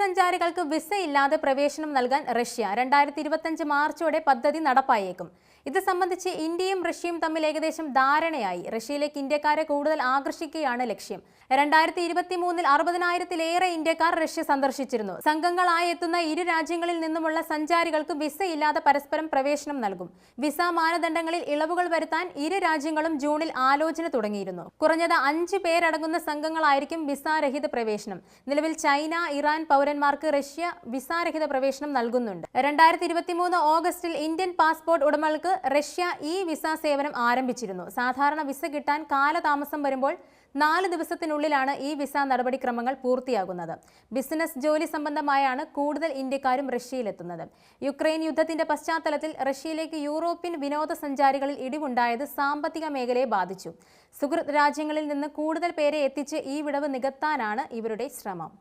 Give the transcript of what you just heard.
സഞ്ചാരികൾക്ക് വിസയില്ലാതെ പ്രവേശനം നൽകാൻ റഷ്യ രണ്ടായിരത്തി ഇരുപത്തഞ്ച് മാർച്ചോടെ പദ്ധതി നടപ്പായേക്കും. ഇത് സംബന്ധിച്ച് ഇന്ത്യയും റഷ്യയും തമ്മിൽ ഏകദേശം ധാരണയായി. റഷ്യയിലേക്ക് ഇന്ത്യക്കാരെ കൂടുതൽ ആകർഷിക്കുകയാണ് ലക്ഷ്യം. രണ്ടായിരത്തി ഇരുപത്തി മൂന്നിൽ അറുപതിനായിരത്തിലേറെ ഇന്ത്യക്കാർ റഷ്യ സന്ദർശിച്ചിരുന്നു. സംഘങ്ങളായി എത്തുന്ന ഇരു രാജ്യങ്ങളിൽ നിന്നുമുള്ള സഞ്ചാരികൾക്ക് വിസ ഇല്ലാതെ പരസ്പരം പ്രവേശനം നൽകും. വിസ മാനദണ്ഡങ്ങളിൽ ഇളവുകൾ വരുത്താൻ ഇരു രാജ്യങ്ങളും ജൂണിൽ ആലോചന തുടങ്ങിയിരുന്നു. കുറഞ്ഞത് അഞ്ച് പേരടങ്ങുന്ന സംഘങ്ങളായിരിക്കും വിസാരഹിത പ്രവേശനം. നിലവിൽ ചൈന ഇറാൻ പൗരന്മാർക്ക് റഷ്യ വിസാരഹിത പ്രവേശനം നൽകുന്നുണ്ട്. രണ്ടായിരത്തി ഓഗസ്റ്റിൽ ഇന്ത്യൻ പാസ്പോർട്ട് ഉടമകൾക്ക് റഷ്യ ഈ വിസ സേവനം ആരംഭിച്ചിരുന്നു. സാധാരണ വിസ കിട്ടാൻ കാലതാമസം വരുമ്പോൾ നാല് ദിവസത്തിനുള്ളിലാണ് ഈ വിസ നടപടിക്രമങ്ങൾ പൂർത്തിയാകുന്നത്. ബിസിനസ് ജോലി സംബന്ധമായാണ് കൂടുതൽ ഇന്ത്യക്കാരും റഷ്യയിലെത്തുന്നത്. യുക്രൈൻ യുദ്ധത്തിന്റെ പശ്ചാത്തലത്തിൽ റഷ്യയിലേക്ക് യൂറോപ്യൻ വിനോദസഞ്ചാരികളിൽ ഇടിവുണ്ടായത് സാമ്പത്തിക മേഖലയെ ബാധിച്ചു. സുഹൃത് രാജ്യങ്ങളിൽ നിന്ന് കൂടുതൽ പേരെ എത്തിച്ച് ഈ വിടവ് നികത്താനാണ് ഇവരുടെ ശ്രമം.